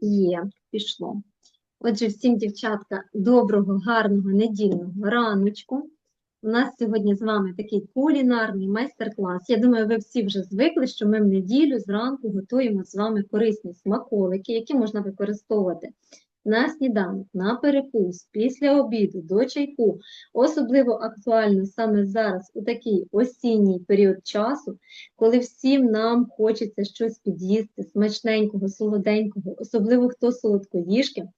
Є, пішло. Отже, всім, дівчатка, доброго, гарного недільного раночку. У нас сьогодні з вами такий кулінарний майстер-клас. Я думаю, ви всі вже звикли, що ми в неділю зранку готуємо з вами корисні смаколики, які можна використовувати на сніданок, на перекус, після обіду, до чайку. Особливо актуально саме зараз, у такий осінній період часу, коли всім нам хочеться щось під'їсти, смачненького, солоденького, особливо хто солодкоїжки.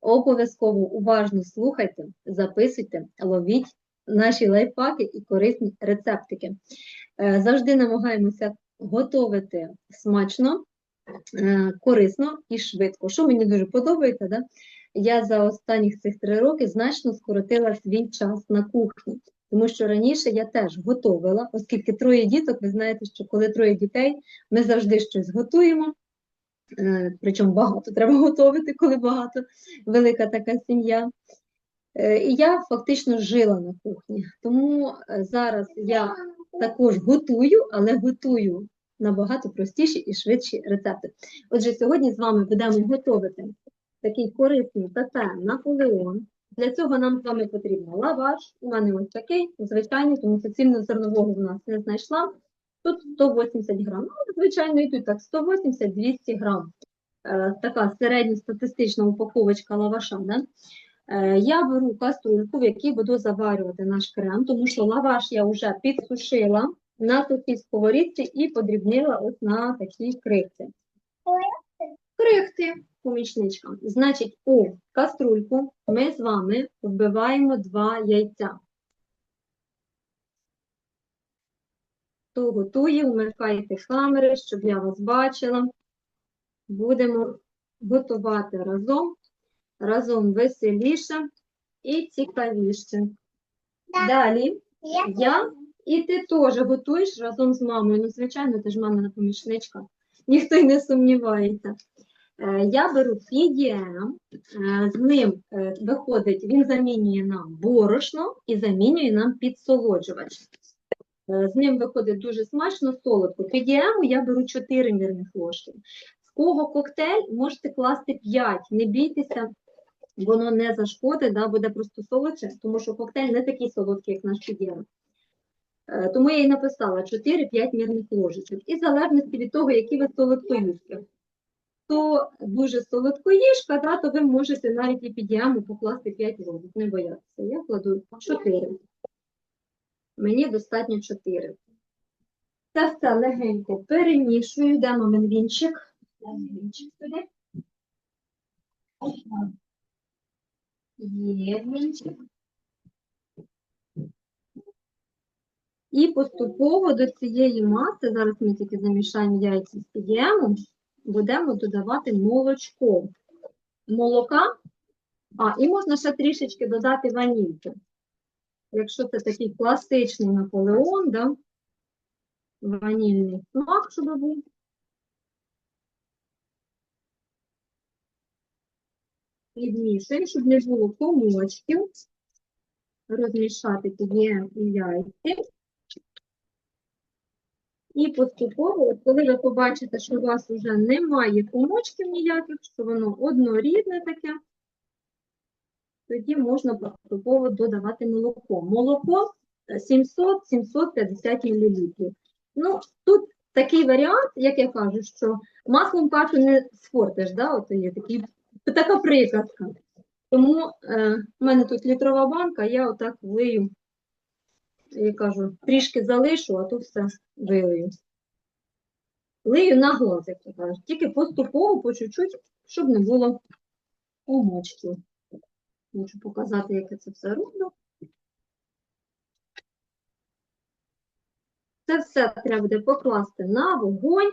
Обов'язково уважно слухайте, записуйте, ловіть наші лайфхаки і корисні рецептики. Е, Завжди намагаємося готувати смачно, корисно і швидко. Що мені дуже подобається, да? я за останніх цих три роки значно скоротила свій час на кухні. Тому що раніше я теж готувала, оскільки троє діток, ви знаєте, що коли троє дітей, ми завжди щось готуємо. Е, Причому багато треба готувати, коли багато, велика така сім'я. Е, І я фактично жила на кухні. Тому е, зараз я також готую, але готую набагато простіші і швидші рецепти. Отже, сьогодні з вами будемо готувати такий корисний пепе Наполеон. Для цього нам з вами потрібно лаваш. У мене ось такий, звичайний, тому що цільнозернового в нас не знайшла. Тут 180 грам. Ну, звичайно, і тут так 180-200 грам. Е, така середньостатистична упаковочка лаваша. Да? Е, Я беру каструльку, в якій буду заварювати наш крем, тому що лаваш я вже підсушила на сухій сковорідці і подрібнила ось на такі крихти. Крихти, помічничка. Значить, у каструльку ми з вами вбиваємо два яйця. Хто готує, вмикайте камери, щоб я вас бачила. Будемо готувати разом. Разом веселіше і цікавіше. Далі я і ти теж готуєш разом з мамою. Ну, звичайно, ти ж мамина помічничка. Ніхто й не сумнівається. Е, Я беру PDM, е, з ним е, виходить, він замінює нам борошно і замінює нам підсолоджувач. З ним виходить дуже смачно, солодко. PDM я беру 4 мірних ложки. В кого коктейль, можете класти 5, не бійтеся, воно не зашкодить, да, буде просто солодше, тому що коктейль не такий солодкий, як наш PDM. Е, Тому я і написала 4-5 мірних ложечок. І в залежності від того, які ви солодкоїжки. Хто дуже солодкоїжка, да, то ви можете навіть і під яму покласти 5 ложок, не боятися. Я кладу 4. Мені достатньо 4. Це все легенько перемішую. Де мамин вінчик? Мій вінчик сюди? Є вінчик. І поступово до цієї маси, зараз ми тільки замішаємо яйця з підіємом, будемо додавати молочко. Молока, а, і можна ще трішечки додати ванільки. Якщо це такий класичний Наполеон, да? ванільний смак, щоб був. Підмішуємо, щоб не було комочків. Розмішати підієм і яйця. І поступово, от коли ви побачите, що у вас вже немає комочків ніяких, що воно однорідне таке, тоді можна поступово додавати молоко. Молоко 700-750 мл. Ну, тут такий варіант, як я кажу, що маслом кашу не спортиш, да? От є такий, така приказка. Тому е, в мене тут літрова банка, я отак влию я кажу, трішки залишу, а тут все вилию. Лию на глаз, як то кажуть. Тільки поступово, по чуть-чуть, щоб не було комочків. Можу показати, як я це все роблю. Це все треба буде покласти на вогонь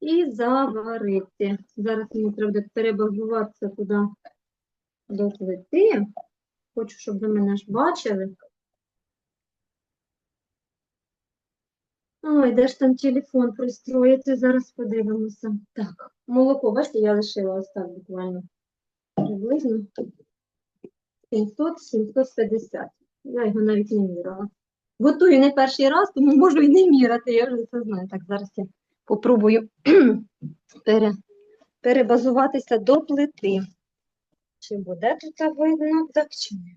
і заварити. Зараз мені треба буде перебазуватися туди до плити. Хочу, щоб ви мене ж бачили. Ой, де ж там телефон пристроїти? Зараз подивимося. Так, молоко, бачите, я лишила ось так буквально. Приблизно 700-750. Я його навіть не мірила. Готую не перший раз, тому можу і не міряти, я вже це знаю. Так, зараз я попробую пере, перебазуватися до плити. Чи буде тут видно, так чи не?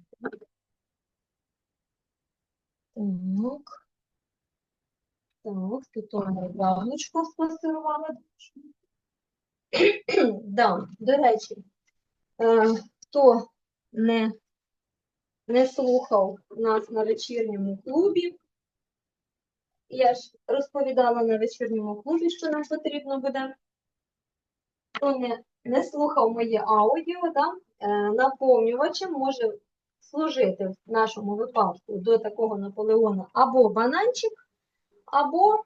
Так. Так, тут у мене яблучко спасирувала. Да, до речі, е, хто не, не слухав нас на вечірньому клубі, я ж розповідала на вечірньому клубі, що нам потрібно буде. Хто не, не слухав моє аудіо, да, е, наповнювачем може служити в нашому випадку до такого Наполеона або бананчик, або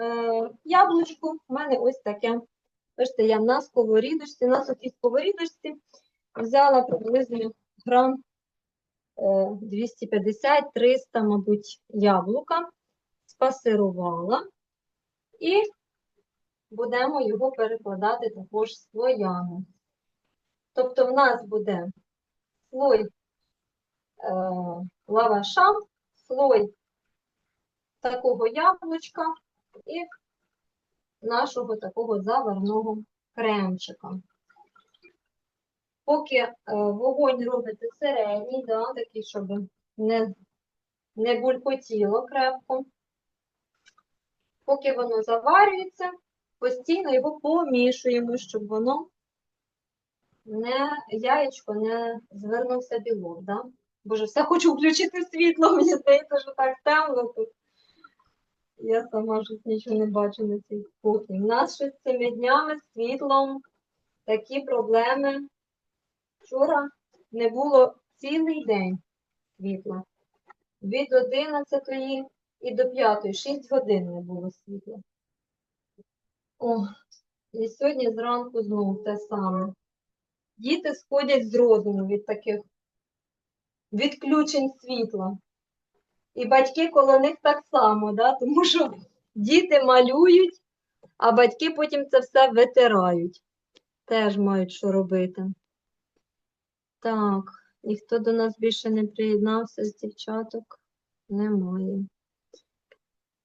е, яблучко. У мене ось таке. Бачите, я на сковорідочці, на сухій сковорідочці взяла приблизно грам е, 250-300, мабуть, яблука, спасирувала і будемо його перекладати також слоями. Тобто в нас буде слой е, лаваша, слой такого яблучка і нашого такого заварного кремчика. Поки е, вогонь робите середній, да, такий, щоб не, не булькотіло крепко. Поки воно заварюється, постійно його помішуємо, щоб воно не яєчко не звернувся білок. Да? Боже, все хочу включити світло, мені здається, що так темно тут. Я сама щось нічого не бачу на цій кухні. У нас з цими днями з світлом такі проблеми. Вчора не було цілий день світла. Від 11 і до 5, 6 годин не було світла. О, і сьогодні зранку знову те саме. Діти сходять з розуму від таких відключень світла. І батьки коло них так само, да? тому що діти малюють, а батьки потім це все витирають. Теж мають що робити. Так, ніхто до нас більше не приєднався з дівчаток. Немає.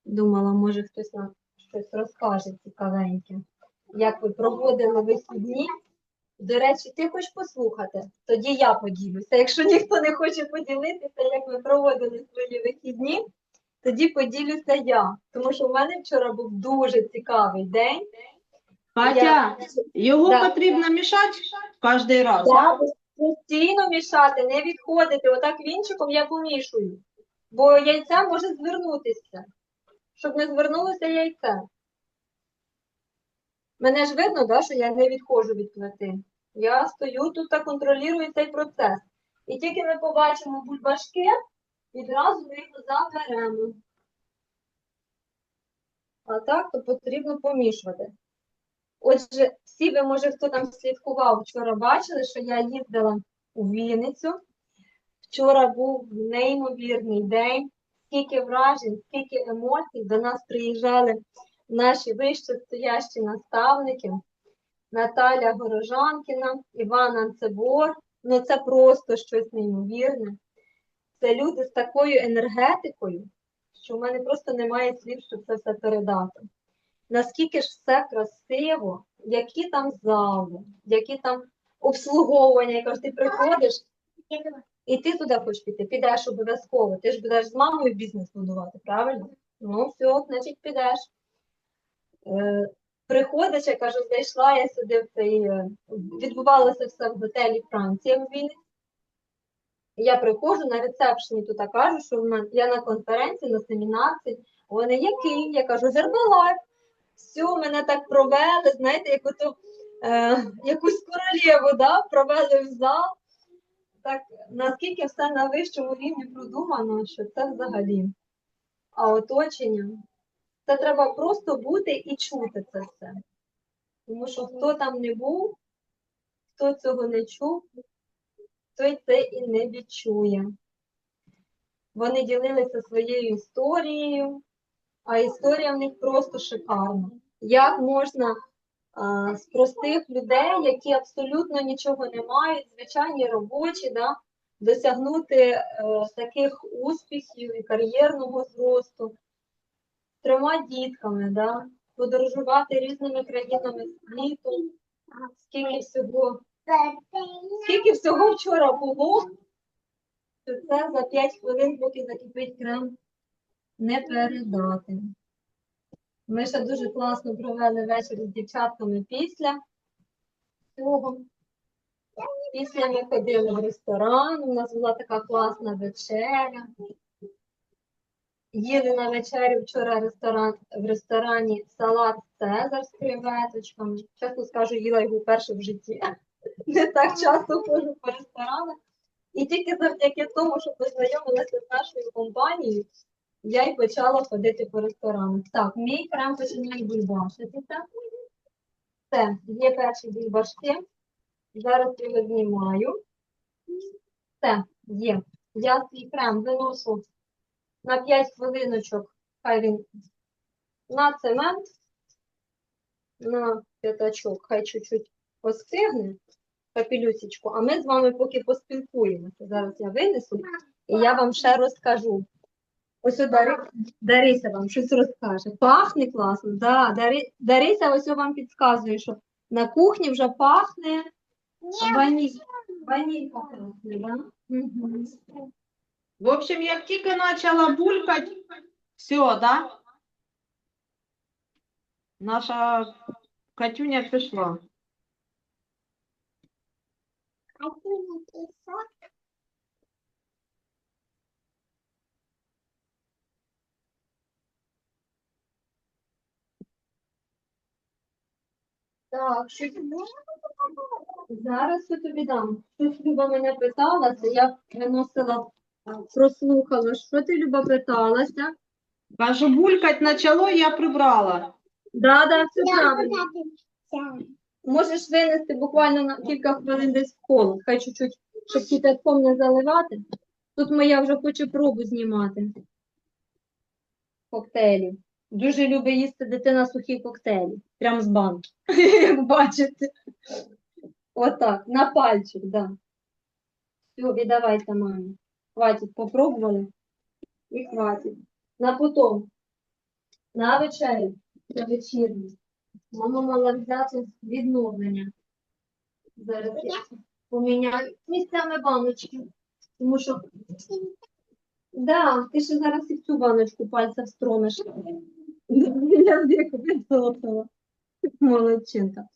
Думала, може хтось нам щось розкаже цікавеньке. Як ви проводили вихідні? До речі, ти хочеш послухати? Тоді я поділюся. Якщо ніхто не хоче поділитися, як ви проводили свої вихідні, тоді поділюся я. Тому що в мене вчора був дуже цікавий день. Катя, його Да. потрібно мішати кожен раз. Я постійно мішати, не відходити. Отак вінчиком я помішую. Бо яйця може звернутися. Щоб не звернулося яйце. Мене ж видно, да, що я не відходжу від плити. Я стою тут та контролюю цей процес. І тільки ми побачимо бульбашки, відразу ми їх заберемо. А так, то потрібно помішувати. Отже, всі ви, може, хто там слідкував, вчора бачили, що я їздила у Вінницю. Вчора був неймовірний день, скільки вражень, скільки емоцій. До нас приїжджали наші вище стоящі наставники. Наталя Горожанкіна, Іван Анцебор. Ну це просто щось неймовірне. Це люди з такою енергетикою, що в мене просто немає слів, щоб це все передати. Наскільки ж все красиво, які там зали, які там обслуговування, я ти приходиш, і ти туди хочеш піти, підеш обов'язково. Ти ж будеш з мамою бізнес будувати, правильно? Ну, все, значить, підеш. Е, приходиш, я кажу, зайшла я сюди в цей. е, Відбувалося все в готелі Франція в Вінниці. Я приходжу на рецепшені, тут кажу, що в мен- я на конференції, на семінарці. Вони який? Я кажу, Гербалайф. Все, мене так провели, знаєте, як ото, е, якусь королеву, да, провели в зал. Так, наскільки все на вищому рівні продумано, що це взагалі. А оточення, це треба просто бути і чути це все. Тому що хто там не був, хто цього не чув, той це і не відчує. Вони ділилися своєю історією, а історія в них просто шикарна. Як можна з простих людей, які абсолютно нічого не мають, звичайні робочі, да, досягнути е, таких успіхів і кар'єрного зросту, трьома дітками, да, подорожувати різними країнами світу. скільки всього, скільки всього вчора було, то це за 5 хвилин, поки закипить крем, не передати. Ми ще дуже класно провели вечір з дівчатками після цього. Після ми ходили в ресторан, у нас була така класна вечеря. Їли на вечерю вчора ресторан, в ресторані салат Цезар з креветочками. Чесно скажу, їла його вперше в житті. Не так часто ходжу по ресторанах. І тільки завдяки тому, що познайомилася з нашою компанією, я й почала ходити по ресторанах. Так, мій крем починає бульбашитися. Все, є перші бульбашки. Зараз його знімаю. Все, є. Я свій крем виношу на 5 хвилиночок, хай він на цемент, на п'ятачок, хай чуть-чуть постигне капелюсечку, а ми з вами поки поспілкуємося. Зараз я винесу і я вам ще розкажу. Ось Дари, Дарися вам щось розкаже. Пахне класно, да, Дари, Дарися ось вам підказує, що на кухні вже пахне ваніль, ванілька пахне, да? В общем, як тільки почала булькати, все, да? Наша Катюня пішла. Так, що зараз я тобі дам. Щось Люба мене питалася, я виносила, прослухала, що ти, Люба, питалася. Кажу, булькать почало, я прибрала. Да, да, все правильно. Можеш винести буквально на кілька хвилин десь в холод, хай чуть-чуть, щоб кипятком не заливати. Тут моя вже хоче пробу знімати. Коктейлі. Дуже любить їсти дитина сухі коктейлі. Прям з банки. Як бачите. Отак, на пальчик, да. Все, віддавайте мамі. Хватить, попробували. І хватить. На потом. На вечерю. На вечірню. Мама мала взяти відновлення. Зараз я поміняю місцями баночки. Тому що, да, ти ще зараз і в цю баночку пальця встромиш. Я віку. Молодчинка.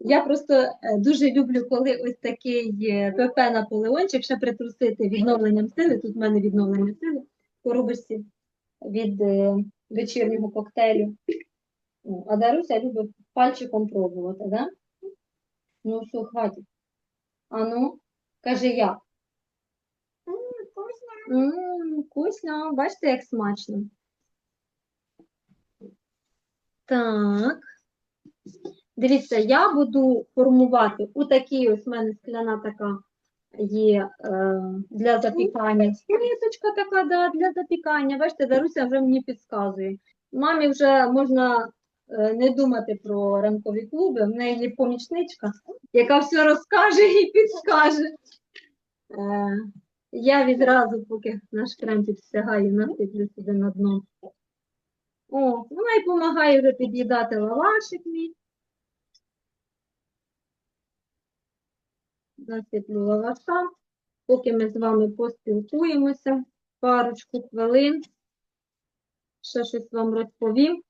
Я просто е, дуже люблю, коли ось такий е, ПП Наполеончик ще притрусити відновленням сили. Тут в мене відновлення сили коробочці від е, вечірнього коктейлю. А Даруся любить пальчиком пробувати, да? Ну, все, хватить. А ну, кажи як. Ммм, вкусно. Бачите, як смачно. Так. Дивіться, я буду формувати у такій ось в мене скляна така є е, для запікання. Скриточка така, да, для запікання. Бачите, Даруся вже мені підказує. Мамі вже можна е, не думати про ранкові клуби. В неї є помічничка, яка все розкаже і підскаже. Е, я відразу, поки наш кремчик всягає, насиплю сюди на дно. О, вона й допомагає вже під'їдати лавашик мій. Насиплю лаваша. Поки ми з вами поспілкуємося парочку хвилин. Ще щось вам розповім.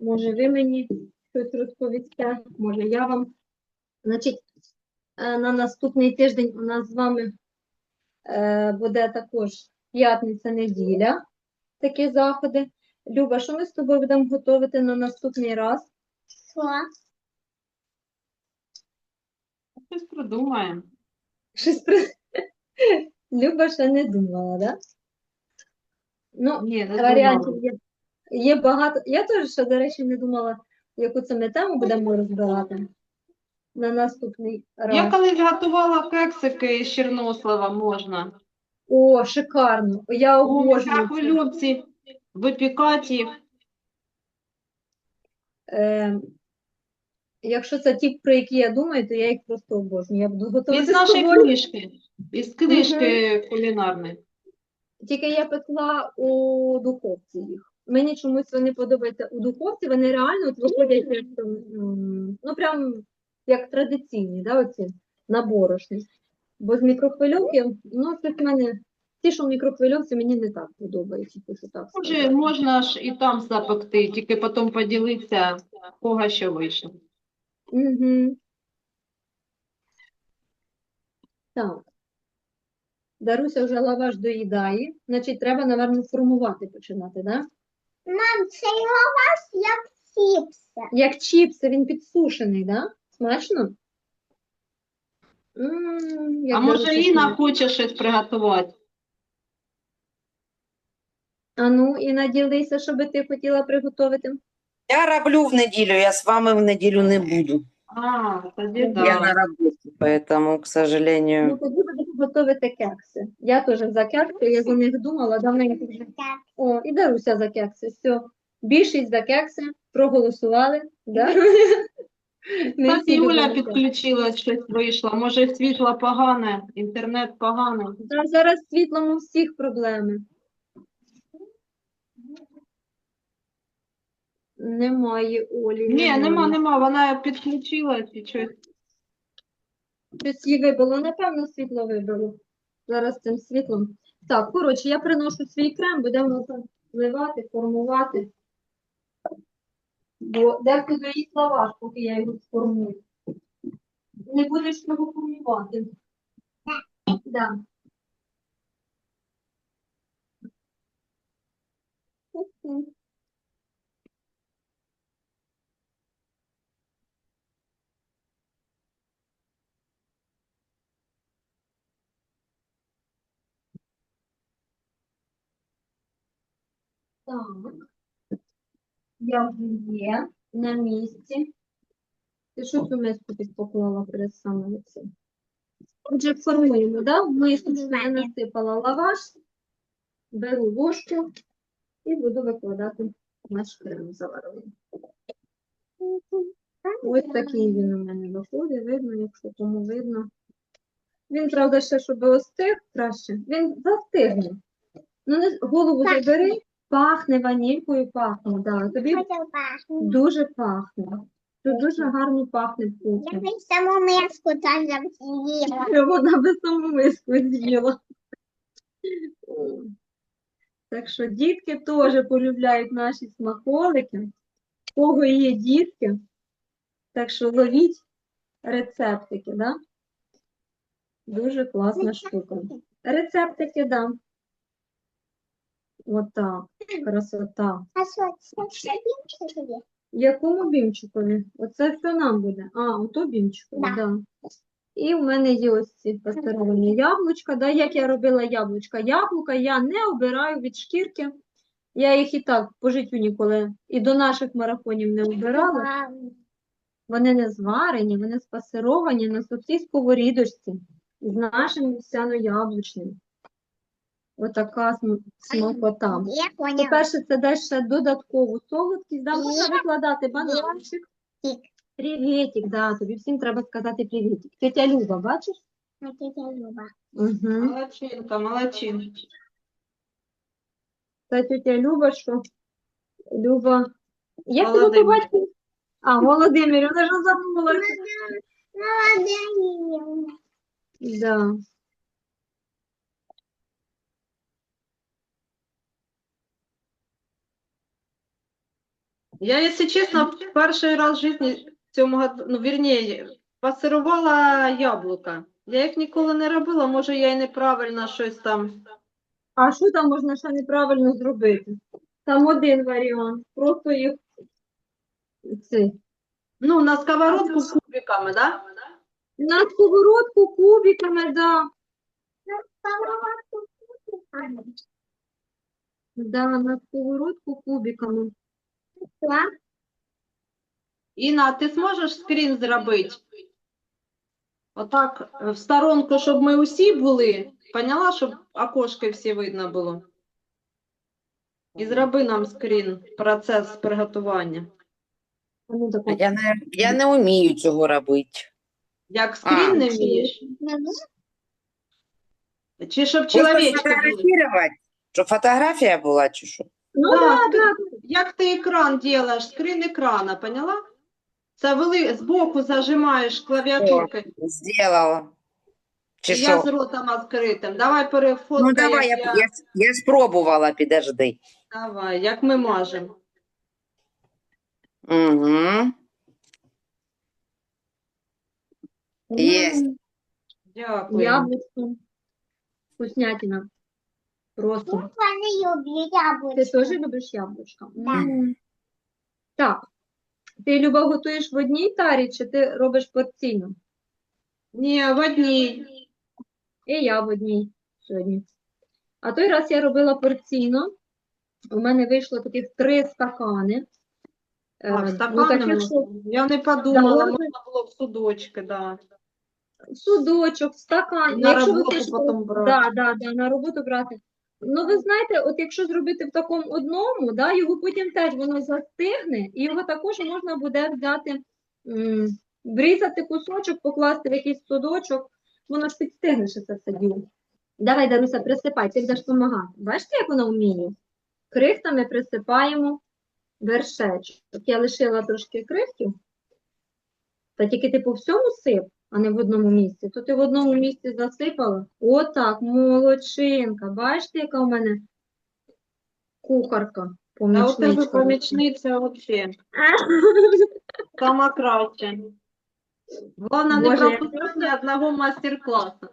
Може, ви мені щось розповісте, може, я вам. Значить, е, на наступний тиждень у нас з вами буде також п'ятниця-неділя, такі заходи. Люба, що ми з тобою будемо готувати на наступний раз? Щось придумаємо. Щось при... Люба ще не думала, да? Ну, Ні, не варіантів є, є багато. Я теж ще, до речі, не думала, яку це ми тему будемо розбирати на наступний раз. Я колись готувала кексики з чорнослива, можна. О, шикарно. Я обожнюю це. мікрохвильовці випікати їх. Е, якщо це ті, про які я думаю, то я їх просто обожнюю. Я буду готувати Із з нашої тобою. книжки. Із книжки кулінарної. Тільки я пекла у духовці їх. Мені чомусь вони подобаються у духовці, вони реально от виходять м, ну прям як традиційні, да, оці на борошні. Бо з мікрохвильовки, ну, це в мене, ті, що в мікрохвильовці, мені не так подобається, якщо так Може, можна ж і там запекти, тільки потім поділитися, кого що вийшло. Угу. Так. Даруся вже лаваш доїдає, значить, треба, напевно, формувати починати, да? Мам, це лаваш як чіпси. Як чіпси, він підсушений, да? Смачно? М, А може смачно. хоче щось приготувати? А ну, і наділися, що би ти хотіла приготувати. Я роблю в неділю, я з вами в неділю не буду. А, тоді Я Я на да. роботі, поэтому, к Ну, сожалению. тоді будемо готувати кекси. Я теж за кекси, я за них думала, давненько вже. Так. О, і Даруся за кекси. Все. Більшість за кекси проголосували. Да? Не Так, Юля підключилась, щось вийшло. Може, світло погане, інтернет поганий. Та зараз з світлом у всіх проблеми. Немає Олі, Ні, нема, немає. нема, вона підключилась і щось. Щось їй вибило, напевно, світло вибило. Зараз цим світлом. Так, коротше, я приношу свій крем, будемо це зливати, формувати. Бо дехто доїсть лаваш, поки я його сформую. Не будеш його формувати. Да. Так. Я вже є на місці. Ти що цю миску підпоклала перед самим цим? Отже, формуємо, да? В мисочку я насипала лаваш, беру ложку і буду викладати наш крем заварений. Ось такий він у мене виходить, видно, якщо тому видно. Він, правда, ще, щоб остиг краще, він застигне. Ну, голову забери, пахне ванількою, пахне, да. Тобі пахнути. дуже пахне. Тут дуже гарно пахне Я вкусно. би саму миску там з'їла. Вона би саму миску з'їла. Так що дітки теж полюбляють наші смаколики. У кого є дітки, так що ловіть рецептики, да? Дуже класна штука. Рецептики, да. Отак, красота. А що, це більше? Якому бімчикові? Оце все нам буде. А, ото бімчикові, Да. да. І в мене є ось ці пастеровані яблучка. Да, як я робила яблучка? Яблука я не обираю від шкірки. Я їх і так по життю ніколи і до наших марафонів не обирала. Вони не зварені, вони спасировані на сухій сковорідочці з нашим вівсяно-яблучним. Отака см- смакота. По-перше, це дасть ще додаткову солодкість. Да, можна викладати бананчик. Привітик. Да, тобі всім треба сказати привітик. Тетя Люба, бачиш? А тетя Люба. Угу. Молодчинка, молодчинка. Та тетя Люба, що? Люба. Як тебе Володимир. батьку? А, Володимир, вона ж забула. Молодець. Да. Я, якщо чесно, перший раз в житті в цьому году, ну, вірніше, пасирувала яблука. Я їх ніколи не робила, може я і неправильно щось там. А що там можна ще неправильно зробити? Там один варіант. Просто їх цей, Ну, на сковородку кубиками, да? на сковородку кубиками, да. Да, на сковородку кубиками. Інна, ти зможеш скрін зробити? Отак, в сторонку, щоб ми усі були. Поняла, щоб окошки всі видно було? І зроби нам скрін, процес приготування. А А. Я не, я не вмію цього робити. Як скрін не чи- вмієш? Чи щоб Просто чоловічки були? сфотографувати, щоб фотографія була, чи що? Ну, Да, да, скрін- да. Як ти екран робиш? Скрін екрана, поняла? Це вели... збоку зажимаєш клавіатуркою. Сделала. Чи Я з ротом відкритим. Давай перефоткай, Ну давай, я, як я, я спробувала, підожди. Давай, як ми мажемо. Угу. М, Дякую. Яблучко. Вкуснятина. Просто. Не люблю Ти теж любиш яблучка? Да. М. Так. Ти, Люба, готуєш в одній тарі, чи ти робиш порційно? Ні, в одній. І я в одній сьогодні. А той раз я робила порційно. У мене вийшло таких три стакани. Е, А, ну, стаканами. таких, що Я не подумала, Да, можна було в судочки, да. судочок, стакан. На Якщо ви роботу хочете- потім брати. Да, да, да, на роботу брати. Ну, ви знаєте, от якщо зробити в такому одному, да, його потім теж воно застигне, і його також можна буде взяти, врізати кусочок, покласти в якийсь судочок, воно ж підстигне ще це все діло. Давай, Даруся, присипай, ти будеш допомагати. Бачите, як воно вміє? Крихтами присипаємо вершечок. Я лишила трошки крихтів, та тільки ти по всьому сип, а не в одному місці. То ти в одному місці засипала. Отак, молодчинка. Бачите, яка у мене кухарка, А у тебе помічниця взагалі. Сама краще. Головне, не ні одного майстер-класу.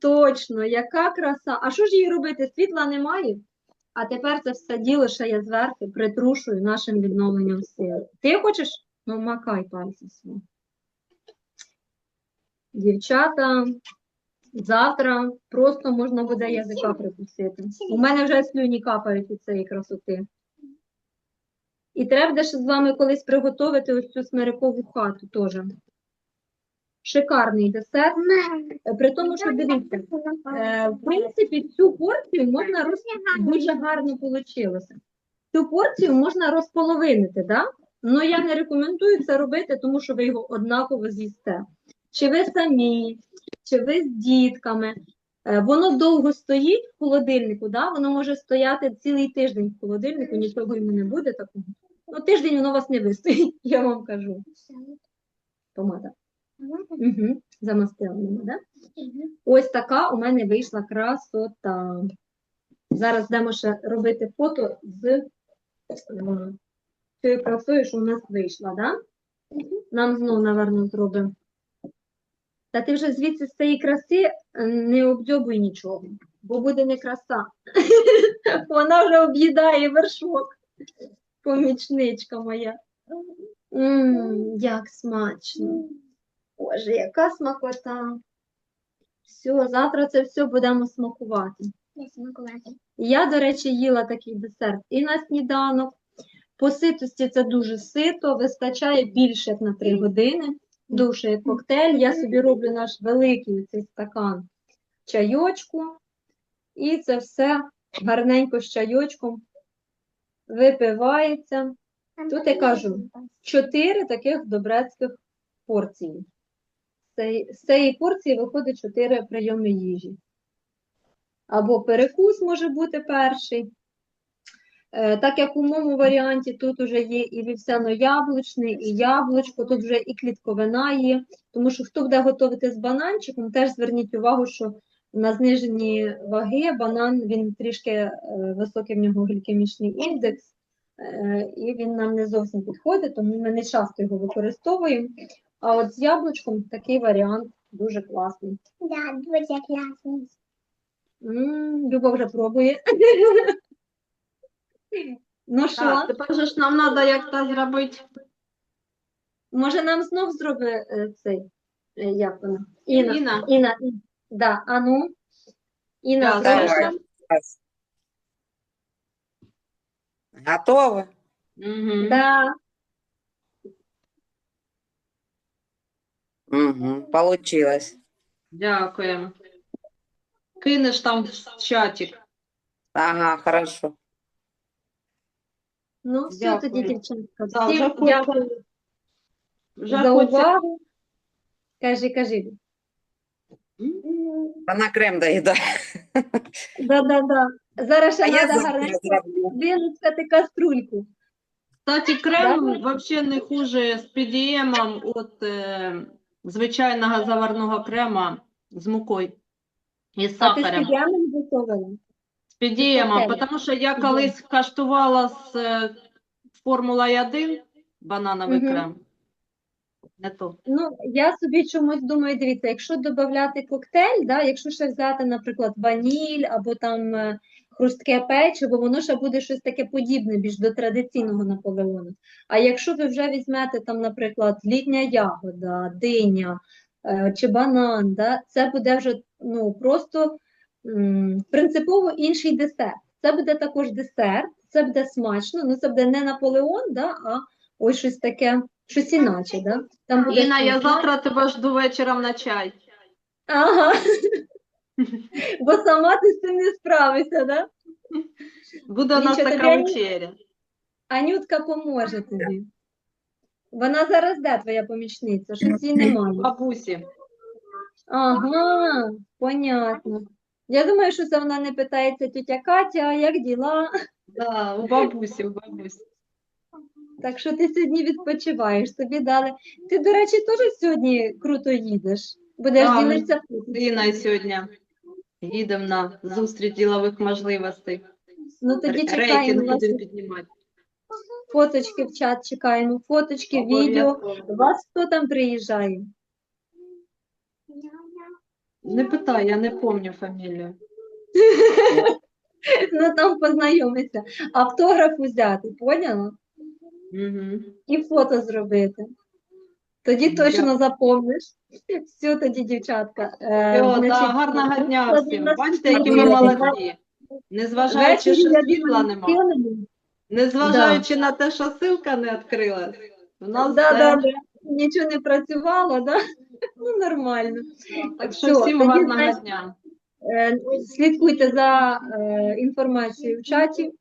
Точно, яка краса. А що ж їй робити? Світла немає. А тепер це все діло ще я зверху притрушую нашим відновленням сили. Ти хочеш? Ну, макай пальці свої. Дівчата, завтра просто можна буде язика прикусити. У мене вже слюні капають від цієї красоти. І треба буде ще з вами колись приготувати ось цю смирикову хату теж. Шикарний десерт. При тому, що дивіться, Е, В принципі, цю порцію можна роз... дуже гарно вийшло. Цю порцію можна розполовинити, да? Ну я не рекомендую це робити, тому що ви його однаково з'їсте. Чи ви самі, чи ви з дітками. Е, Воно довго стоїть в холодильнику, да? Воно може стояти цілий тиждень в холодильнику, нічого йому не буде такого. Ну, тиждень воно вас не вистоїть, я вам кажу. Помада. Угу. Замастила мене, да? Ось така у мене вийшла красота. Зараз йдемо ще робити фото з е, цією красою, що у нас вийшла, да? Нам знову, напевно, зробимо. Та ти вже звідси з цієї краси е, не обдьобуй нічого, бо буде не краса. Вона вже об'їдає вершок. Помічничка моя. М, як смачно. Боже, яка смакота. Все, завтра це все будемо смакувати. Я, до речі, їла такий десерт і на сніданок. По ситості це дуже сито, вистачає більше як на 3 години. Душе як коктейль. Я собі роблю наш великий цей стакан чайочку. І це все гарненько з чайочком випивається. Тут я кажу, Чотири таких добрецьких порції. З цієї порції виходить чотири прийоми їжі. Або перекус може бути перший. Е, Так як у моєму варіанті тут вже є і вівсяно-яблучний, і яблучко, тут вже і клітковина є. Тому що хто буде готувати з бананчиком, теж зверніть увагу, що на зниженні ваги банан він трішки е, високий в нього глікемічний індекс, е, і він нам не зовсім підходить, тому ми не часто його використовуємо. А от з яблучком такий варіант дуже класний. Да, дуже класний. М, Люба вже пробує. Ну що, Так, тепер же ж нам треба як то зробити. може нам знов зроби е, цей, е, як вона? Інна. Інна. Інна, Ін- да, а ну. Інна, Да, зробиш давай. нам? Готовы? Угу. Да. Угу. Получилось. Дякуємо. Кинеш там в чатик. Ага, хорошо. Ну, все тоді, Дякую. дівчатка. Да, Всім вже дякую Вже за хочеться- увагу. Кажи, кажи. Вона крем доїдає. Да-да-да. Зараз ще А я треба завтра зроблю. вилускати каструльку. Кстати, крем вообще не хуже з PDM от е, звичайного заварного крема з мукою і з А ти з сахаром. під'ємом готувала? Коктейль. тому що я колись каштувала з е, Формула 1 банановий Мгм. крем. Не то. Ну, я собі чомусь думаю, дивіться, якщо додати коктейль, да, якщо ще взяти, наприклад, ваніль або там е, хрустке печиво, воно ще буде щось таке подібне більш до традиційного Наполеону. А якщо ви вже візьмете там, наприклад, літня ягода, диня е, чи банан, да, це буде вже ну, просто принципово інший десерт. Це буде також десерт, це буде смачно, ну це буде не Наполеон, да, а ось щось таке, щось іначе. Да? Там буде Інна, я завтра тебе жду вечором на чай. Ага. Бо сама ти з цим не справишся, да? Буде у нас Нічого, така тобі- вечеря. Анютка поможе тобі. Вона зараз де твоя помічниця? Щось її немає. Бабусі. Ага, понятно. Я думаю, що це вона не питається тітя Катя, як діла? Да, у бабусі, у бабусі. Так що ти сьогодні відпочиваєш, тобі дали. Ти, до речі, теж сьогодні круто їдеш. Будеш Да, ми ділитися З сьогодні їдемо на зустріч ділових можливостей. Ну тоді чекаємо Рейтинг вас. будемо піднімати. Фоточки в чат чекаємо, фоточки, відео. Обов'язково. Вас хто там приїжджає? Не питай, я не пам'ятаю фамілію. Ну там познайомиться. Автограф взяти, поняла? Угу. І фото зробити. Тоді точно запомниш. Все тоді, дівчатка. Е, Все, значить, гарного дня всім. Бачите, які ми вечір. молодці. Незважаючи, що я світла думаю, нема. втілені. Незважаючи на те, що ссылка не відкрилась. У нас Да, все. да, да. Нічого не працювало, да? Ну, нормально. Так Все, що всім гарного дня. е, слідкуйте за е, інформацією в чаті.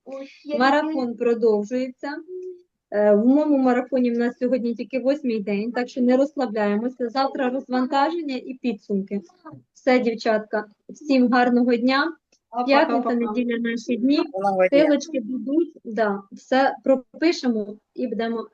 Марафон продовжується. Е, В моєму марафоні в нас сьогодні тільки восьмий день, так що не розслабляємося. Завтра розвантаження і підсумки. Все, дівчатка, всім гарного дня. П'ятниця, неділя наші дні. Силочки будуть, да, все пропишемо і будемо